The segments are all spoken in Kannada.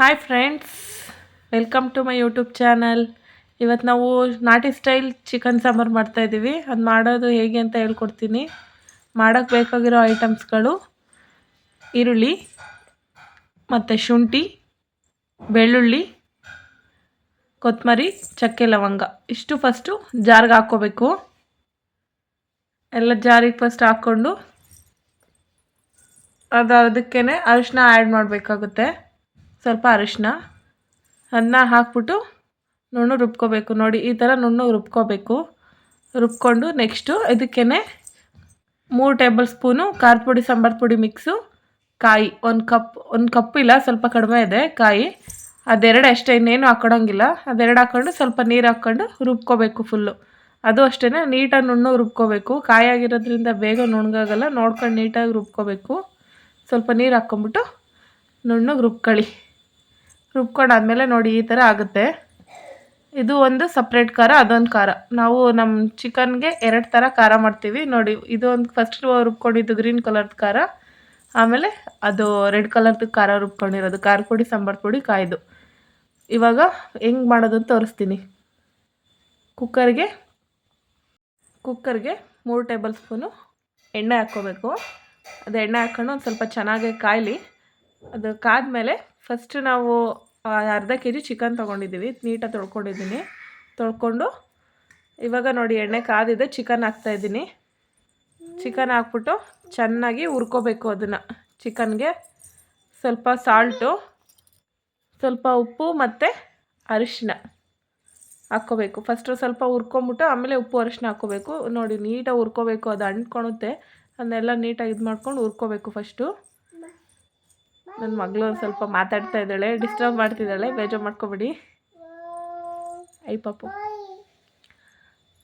Hi friends welcome to my YouTube channel ಇವತ್ತು ನಾವು ನಾಟಿ ಸ್ಟೈಲ್ ಚಿಕನ್ ಸಾಂಬಾರು ಮಾಡ್ತಾಯಿದ್ದೀವಿ ಅದು ಮಾಡೋದು ಹೇಗೆ ಅಂತ ಹೇಳ್ಕೊಡ್ತೀನಿ. ಮಾಡೋಕ್ಕೆ ಬೇಕಾಗಿರೋ ಐಟಮ್ಸ್ಗಳು ಈರುಳ್ಳಿ ಮತ್ತು ಶುಂಠಿ, ಬೆಳ್ಳುಳ್ಳಿ ಕೊತ್ತಂಬರಿ ಚಕ್ಕೆ ಲವಂಗ. ಇಷ್ಟು ಫಸ್ಟು ಜಾರ್ಗೆ ಹಾಕ್ಕೋಬೇಕು. ಎಲ್ಲ ಜಾರಿಗೆ ಫಸ್ಟ್ ಹಾಕ್ಕೊಂಡು ಅದು ಅದಕ್ಕೇ ಅರಿಶಿನ ಆ್ಯಡ್ ಮಾಡಬೇಕಾಗುತ್ತೆ. ಸ್ವಲ್ಪ ಅರಿಶಿನ, ಅನ್ನ ಹಾಕ್ಬಿಟ್ಟು ನುಣ್ಣು ರುಬ್ಕೋಬೇಕು. ನೋಡಿ, ಈ ಥರ ನುಣ್ಣು ರುಬ್ಕೋಬೇಕು. ರುಬ್ಕೊಂಡು ನೆಕ್ಸ್ಟು ಇದಕ್ಕೇ ಮೂರು ಟೇಬಲ್ ಸ್ಪೂನು ಖಾರದ ಪುಡಿ, ಸಾಂಬಾರು ಪುಡಿ ಮಿಕ್ಸು, ಕಾಯಿ. ಒಂದು ಕಪ್ ಒಂದು ಕಪ್ ಇಲ್ಲ, ಸ್ವಲ್ಪ ಕಡಿಮೆ ಇದೆ ಕಾಯಿ. ಅದೆರಡು ಅಷ್ಟೇ, ಇನ್ನೇನು ಹಾಕ್ಕೊಳಂಗಿಲ್ಲ ಅದೆರಡು ಹಾಕ್ಕೊಂಡು ಸ್ವಲ್ಪ ನೀರು ಹಾಕ್ಕೊಂಡು ರುಬ್ಕೋಬೇಕು ಫುಲ್ಲು. ಅದು ಅಷ್ಟೇ ನೀಟಾಗಿ ನುಣ್ಣು ರುಬ್ಕೋಬೇಕು. ಕಾಯಾಗಿರೋದ್ರಿಂದ ಬೇಗ ನುಣ್ಣಗಾಗಲ್ಲ, ನೋಡ್ಕೊಂಡು ನೀಟಾಗಿ ರುಬ್ಕೋಬೇಕು. ಸ್ವಲ್ಪ ನೀರು ಹಾಕ್ಕೊಂಬಿಟ್ಟು ನುಣ್ಣಗೆ ರುಬ್ಕೊಳ್ಳಿ. ರುಬ್ಕೊಂಡಾದ್ಮೇಲೆ ನೋಡಿ ಈ ಥರ ಆಗುತ್ತೆ. ಇದು ಒಂದು ಸಪ್ರೇಟ್ ಖಾರ, ಅದೊಂದು ಖಾರ. ನಾವು ನಮ್ಮ ಚಿಕನ್ಗೆ ಎರಡು ಥರ ಖಾರ ಮಾಡ್ತೀವಿ. ನೋಡಿ, ಇದು ಒಂದು ಫಸ್ಟ್ ರುಬ್ಕೊಂಡಿದ್ದು ಗ್ರೀನ್ ಕಲರ್ದು ಖಾರ. ಆಮೇಲೆ ಅದು ರೆಡ್ ಕಲರ್ದು ಖಾರ ರುಬ್ಕೊಂಡಿರೋದು, ಖಾರ ಪುಡಿ, ಸಾಂಬಾರು ಪುಡಿ, ಕಾಯ್ದು. ಇವಾಗ ಹೆಂಗೆ ಮಾಡೋದು ಅಂತ ತೋರಿಸ್ತೀನಿ. ಕುಕ್ಕರ್ಗೆ ಕುಕ್ಕರ್ಗೆ ಮೂರು ಟೇಬಲ್ ಸ್ಪೂನು ಎಣ್ಣೆ ಹಾಕ್ಕೋಬೇಕು. ಅದು ಎಣ್ಣೆ ಹಾಕ್ಕೊಂಡು ಒಂದು ಸ್ವಲ್ಪ ಚೆನ್ನಾಗಿ ಕಾಯಲಿ. ಅದು ಕಾದ್ಮೇಲೆ ಫಸ್ಟ್ ನಾವು ಅರ್ಧ ಕೆ ಜಿ ಚಿಕನ್ ತೊಗೊಂಡಿದ್ದೀವಿ ನೀಟಾಗಿ ತೊಳ್ಕೊಂಡಿದ್ದೀನಿ. ತೊಳ್ಕೊಂಡು, ಇವಾಗ ನೋಡಿ ಎಣ್ಣೆ ಕಾದಿದೆ ಚಿಕನ್ ಹಾಕ್ತಾಯಿದ್ದೀನಿ ಚಿಕನ್ ಹಾಕ್ಬಿಟ್ಟು ಚೆನ್ನಾಗಿ ಹುರ್ಕೋಬೇಕು ಅದನ್ನು. ಚಿಕನ್ಗೆ ಸ್ವಲ್ಪ ಸಾಲ್ಟು ಸ್ವಲ್ಪ ಉಪ್ಪು ಮತ್ತು ಅರಿಶಿನ ಹಾಕ್ಕೋಬೇಕು. ಫಸ್ಟು ಸ್ವಲ್ಪ ಹುರ್ಕೊಂಬಿಟ್ಟು ಆಮೇಲೆ ಉಪ್ಪು ಅರಿಶಿನ ಹಾಕ್ಕೋಬೇಕು. ನೋಡಿ, ನೀಟಾಗಿ ಹುರ್ಕೋಬೇಕು. ಅದು ಅಂಟ್ಕೊಳುತ್ತೆ ಅದನ್ನೆಲ್ಲ ನೀಟಾಗಿ ಇದು ಮಾಡ್ಕೊಂಡು ಹುರ್ಕೋಬೇಕು ಫಸ್ಟು ನನ್ನ ಮಗಳು ಸ್ವಲ್ಪ ಮಾತಾಡ್ತಾ ಇದ್ದಾಳೆ ಡಿಸ್ಟರ್ಬ್ ಮಾಡ್ತಿದ್ದಾಳೆ, ಬೇಜಾರು ಮಾಡ್ಕೊಬೇಡಿ. ಐ ಪಾಪು.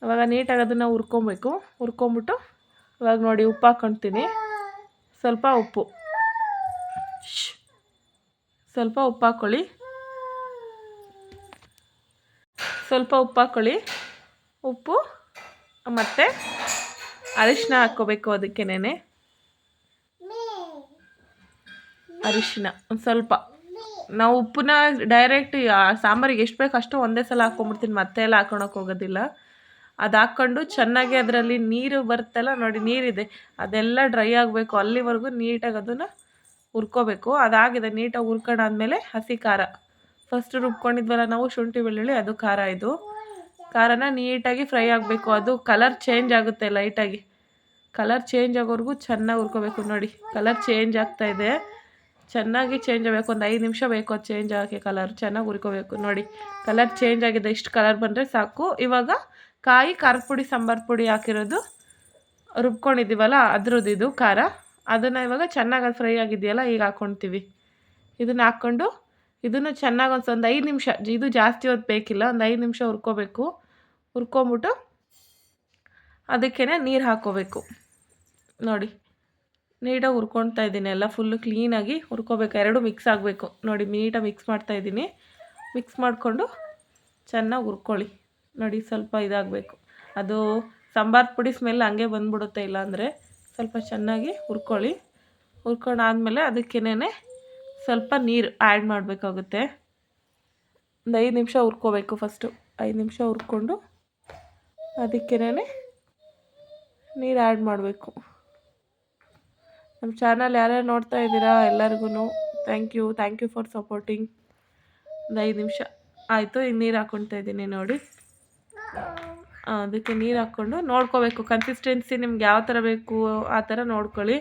ಅವಾಗ ನೀಟಾಗಿ ಅದನ್ನು ಹುರ್ಕೊಬೇಕು, ಹುರ್ಕೊಂಬಿಟ್ಟು ಇವಾಗ ನೋಡಿ ಉಪ್ಪು ಹಾಕ್ಕೊಳ್ತೀನಿ ಸ್ವಲ್ಪ ಉಪ್ಪು. ಸ್ವಲ್ಪ ಉಪ್ಪು ಹಾಕ್ಕೊಳ್ಳಿ ಸ್ವಲ್ಪ ಉಪ್ಪು ಹಾಕ್ಕೊಳ್ಳಿ ಉಪ್ಪು ಮತ್ತು ಅರಿಶಿನ ಹಾಕ್ಕೋಬೇಕು ಅದಕ್ಕೇನೆ ಅರಿಶಿನ, ಒಂದು ಸ್ವಲ್ಪ. ನಾವು ಉಪ್ಪನ್ನ ಡೈರೆಕ್ಟ್ ಸಾಂಬಾರಿಗೆ ಎಷ್ಟು ಬೇಕು ಅಷ್ಟು ಒಂದೇ ಸಲ ಹಾಕ್ಕೊಂಬಿಡ್ತೀನಿ ಮತ್ತೆ ಎಲ್ಲ ಹಾಕೊಳಕ್ಕೆ ಹೋಗೋದಿಲ್ಲ. ಅದು ಹಾಕ್ಕೊಂಡು ಚೆನ್ನಾಗಿ ಅದರಲ್ಲಿ ನೀರು ಬರುತ್ತಲ್ಲ ನೋಡಿ, ನೀರಿದೆ. ಅದೆಲ್ಲ ಡ್ರೈ ಆಗಬೇಕು, ಅಲ್ಲಿವರೆಗೂ ನೀಟಾಗಿ ಅದನ್ನು ಹುರ್ಕೋಬೇಕು. ಅದಾಗಿದೆ, ನೀಟಾಗಿ ಹುರ್ಕೊಂಡಾದ್ಮೇಲೆ ಹಸಿ ಖಾರ. ಫಸ್ಟ್ ರುಬ್ಕೊಂಡಿದ್ವಲ್ಲ ನಾವು ಶುಂಠಿ, ಬೆಳ್ಳುಳ್ಳಿ, ಅದು ಖಾರ ಇದು. ಖಾರನ ನೀಟಾಗಿ ಫ್ರೈ ಆಗಬೇಕು, ಅದು ಕಲರ್ ಚೇಂಜ್ ಆಗುತ್ತೆ ಲೈಟಾಗಿ ಕಲರ್ ಚೇಂಜ್ ಆಗೋವರೆಗೂ ಚೆನ್ನಾಗಿ ಹುರ್ಕೋಬೇಕು ನೋಡಿ ಕಲರ್ ಚೇಂಜ್ ಆಗ್ತಾ ಇದೆ. ಚೆನ್ನಾಗಿ ಚೇಂಜ್ ಆಗಬೇಕು. ಒಂದು ಐದು ನಿಮಿಷ ಬೇಕು ಅದು ಚೇಂಜ್ ಆಗೋಕ್ಕೆ ಕಲರ್ ಚೆನ್ನಾಗಿ ಹುರ್ಕೋಬೇಕು ನೋಡಿ ಕಲರ್ ಚೇಂಜ್ ಆಗಿದೆ. ಇಷ್ಟು ಕಲರ್ ಬಂದರೆ ಸಾಕು. ಇವಾಗ ಕಾಯಿ, ಖಾರದ ಪುಡಿ, ಸಾಂಬಾರು ಪುಡಿ ಹಾಕಿರೋದು ರುಬ್ಕೊಂಡಿದ್ದೀವಲ್ಲ, ಅದ್ರದ್ದು ಇದು ಖಾರ. ಅದನ್ನು ಇವಾಗ ಚೆನ್ನಾಗಿ ಅದು ಫ್ರೈ ಆಗಿದೆಯಲ್ಲ, ಈಗ ಹಾಕ್ಕೊಳ್ತೀವಿ ಇದನ್ನು ಹಾಕ್ಕೊಂಡು ಇದನ್ನು ಚೆನ್ನಾಗಿ ಒಂದು ಒಂದು ಐದು ನಿಮಿಷ, ಇದು ಜಾಸ್ತಿ ಹೊತ್ತು ಬೇಕಿಲ್ಲ, ಒಂದು ಐದು ನಿಮಿಷ ಹುರ್ಕೋಬೇಕು ಹುರ್ಕೊಂಬಿಟ್ಟು ಅದಕ್ಕೇ ನೀರು ಹಾಕ್ಕೋಬೇಕು ನೋಡಿ ನೀಟಾಗಿ ಹುರ್ಕೊತಾ ಇದ್ದೀನಿ. ಎಲ್ಲ ಫುಲ್ಲು ಕ್ಲೀನಾಗಿ ಹುರ್ಕೋಬೇಕು. ಎರಡು ಮಿಕ್ಸ್ ಆಗಬೇಕು. ನೋಡಿ, ನೀಟಾಗಿ ಮಿಕ್ಸ್ ಮಾಡ್ತಾ ಇದ್ದೀನಿ. ಮಿಕ್ಸ್ ಮಾಡಿಕೊಂಡು ಚೆನ್ನಾಗಿ ಹುರ್ಕೊಳ್ಳಿ. ನೋಡಿ, ಸ್ವಲ್ಪ ಇದಾಗಬೇಕು. ಅದು ಸಾಂಬಾರು ಪುಡಿ ಸ್ಮೆಲ್ ಹಂಗೆ ಬಂದ್ಬಿಡುತ್ತೆ, ಇಲ್ಲಾಂದರೆ ಸ್ವಲ್ಪ ಚೆನ್ನಾಗಿ ಹುರ್ಕೊಳ್ಳಿ. ಹುರ್ಕೊಂಡಾದಮೇಲೆ ಅದಕ್ಕೇನೆ ಸ್ವಲ್ಪ ನೀರು ಆ್ಯಡ್ ಮಾಡಬೇಕಾಗುತ್ತೆ. ಒಂದು ಐದು ನಿಮಿಷ ಹುರ್ಕೋಬೇಕು ಫಸ್ಟು ಐದು ನಿಮಿಷ ಹುರ್ಕೊಂಡು ಅದಕ್ಕೇನೆ ನೀರು ಆ್ಯಡ್ ಮಾಡಬೇಕು. ನಮ್ಮ ಚಾನಲ್ ಯಾರ್ಯಾರು ನೋಡ್ತಾ ಇದ್ದೀರಾ ಎಲ್ಲರಿಗೂ thank you thank you for supporting ಒಂದು ಐದು ನಿಮಿಷ. ಆಯಿತು ಈಗ ನೀರು ಹಾಕ್ಕೊಳ್ತಾ ಇದ್ದೀನಿ ನೋಡಿ. ಅದಕ್ಕೆ ನೀರು ಹಾಕ್ಕೊಂಡು ನೋಡ್ಕೋಬೇಕು. ಕನ್ಸಿಸ್ಟೆನ್ಸಿ ನಿಮ್ಗೆ ಯಾವ ಥರ ಬೇಕು, ಆ ಥರ ನೋಡ್ಕೊಳ್ಳಿ.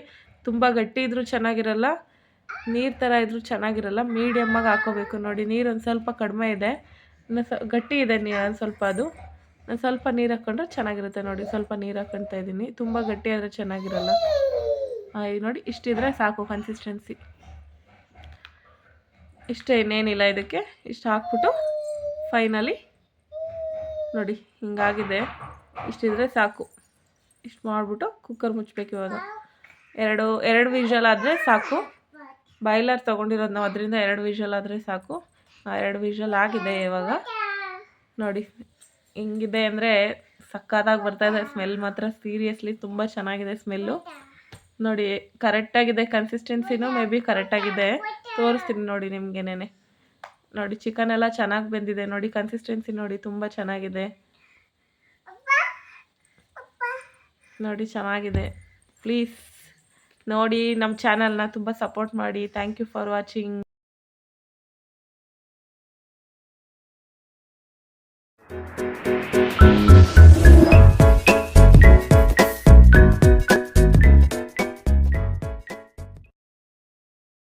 ತುಂಬ ಗಟ್ಟಿ ಇದ್ರೂ ಚೆನ್ನಾಗಿರಲ್ಲ, ನೀರು ಥರ ಇದ್ರೂ ಚೆನ್ನಾಗಿರಲ್ಲ ಮೀಡಿಯಮ್ಮಾಗಿ ಹಾಕೋಬೇಕು. ನೋಡಿ, ನೀರು ಒಂದು ಸ್ವಲ್ಪ ಕಡಿಮೆ ಇದೆ. ಗಟ್ಟಿ ಇದೆ ನೀರು ಒಂದು ಸ್ವಲ್ಪ ಅದು. ಒಂದು ಸ್ವಲ್ಪ ನೀರು ಹಾಕ್ಕೊಂಡ್ರೆ ಚೆನ್ನಾಗಿರುತ್ತೆ ನೋಡಿ. ಸ್ವಲ್ಪ ನೀರು ಹಾಕ್ಕೊಳ್ತಾ ಇದ್ದೀನಿ. ತುಂಬ ಗಟ್ಟಿ ಆದರೆ ಚೆನ್ನಾಗಿರಲ್ಲ. ನೋಡಿ, ಇಷ್ಟಿದ್ರೆ ಸಾಕು ಕನ್ಸಿಸ್ಟೆನ್ಸಿ ಇಷ್ಟೇ ಇನ್ನೇನಿಲ್ಲ ಇದಕ್ಕೆ. ಇಷ್ಟು ಹಾಕ್ಬಿಟ್ಟು ಫೈನಲಿ ನೋಡಿ, ಹಿಂಗಾಗಿದೆ. ಇಷ್ಟಿದ್ರೆ ಸಾಕು. ಇಷ್ಟು ಮಾಡಿಬಿಟ್ಟು ಕುಕ್ಕರ್ ಮುಚ್ಚಬೇಕು ಇವಾಗ. ಎರಡು ಎರಡು ವಿಷಲ್ ಆದರೆ ಸಾಕು. ಬಾಯ್ಲರ್ ತೊಗೊಂಡಿರೋದು ನಾವು ಅದರಿಂದ ಎರಡು ವಿಷಲ್ ಆದರೆ ಸಾಕು. ಎರಡು ವಿಷಲ್ ಆಗಿದೆ ಇವಾಗ. ನೋಡಿ, ಹಿಂಗಿದೆ ಅಂದರೆ ಸಕ್ಕತ್ತಾಗಿ ಬರ್ತಾಯಿದೆ ಸ್ಮೆಲ್ ಮಾತ್ರ ಸೀರಿಯಸ್ಲಿ ತುಂಬ ಚೆನ್ನಾಗಿದೆ ಸ್ಮೆಲ್ಲು ನೋಡಿ ಕರೆಕ್ಟ್ ಆಗಿದೆ ಕನ್ಸಿಸ್ಟೆನ್ಸಿನೂ ಮೇ ಬಿ ಕರೆಕ್ಟಾಗಿದೆ. Oh, oh, ತೋರಿಸ್ತೀನಿ ನೋಡಿ ನಿಮಗೇನೆ ನೋಡಿ ಚಿಕನ್ ಎಲ್ಲ ಚೆನ್ನಾಗಿ ಬೆಂದಿದೆ ನೋಡಿ ಕನ್ಸಿಸ್ಟೆನ್ಸಿ ನೋಡಿ ತುಂಬ ಚೆನ್ನಾಗಿದೆ. ನೋಡಿ ಚೆನ್ನಾಗಿದೆ. ಪ್ಲೀಸ್ ನೋಡಿ ನಮ್ಮ ಚಾನಲ್ನ ತುಂಬ ಸಪೋರ್ಟ್ ಮಾಡಿ. Thank you for watching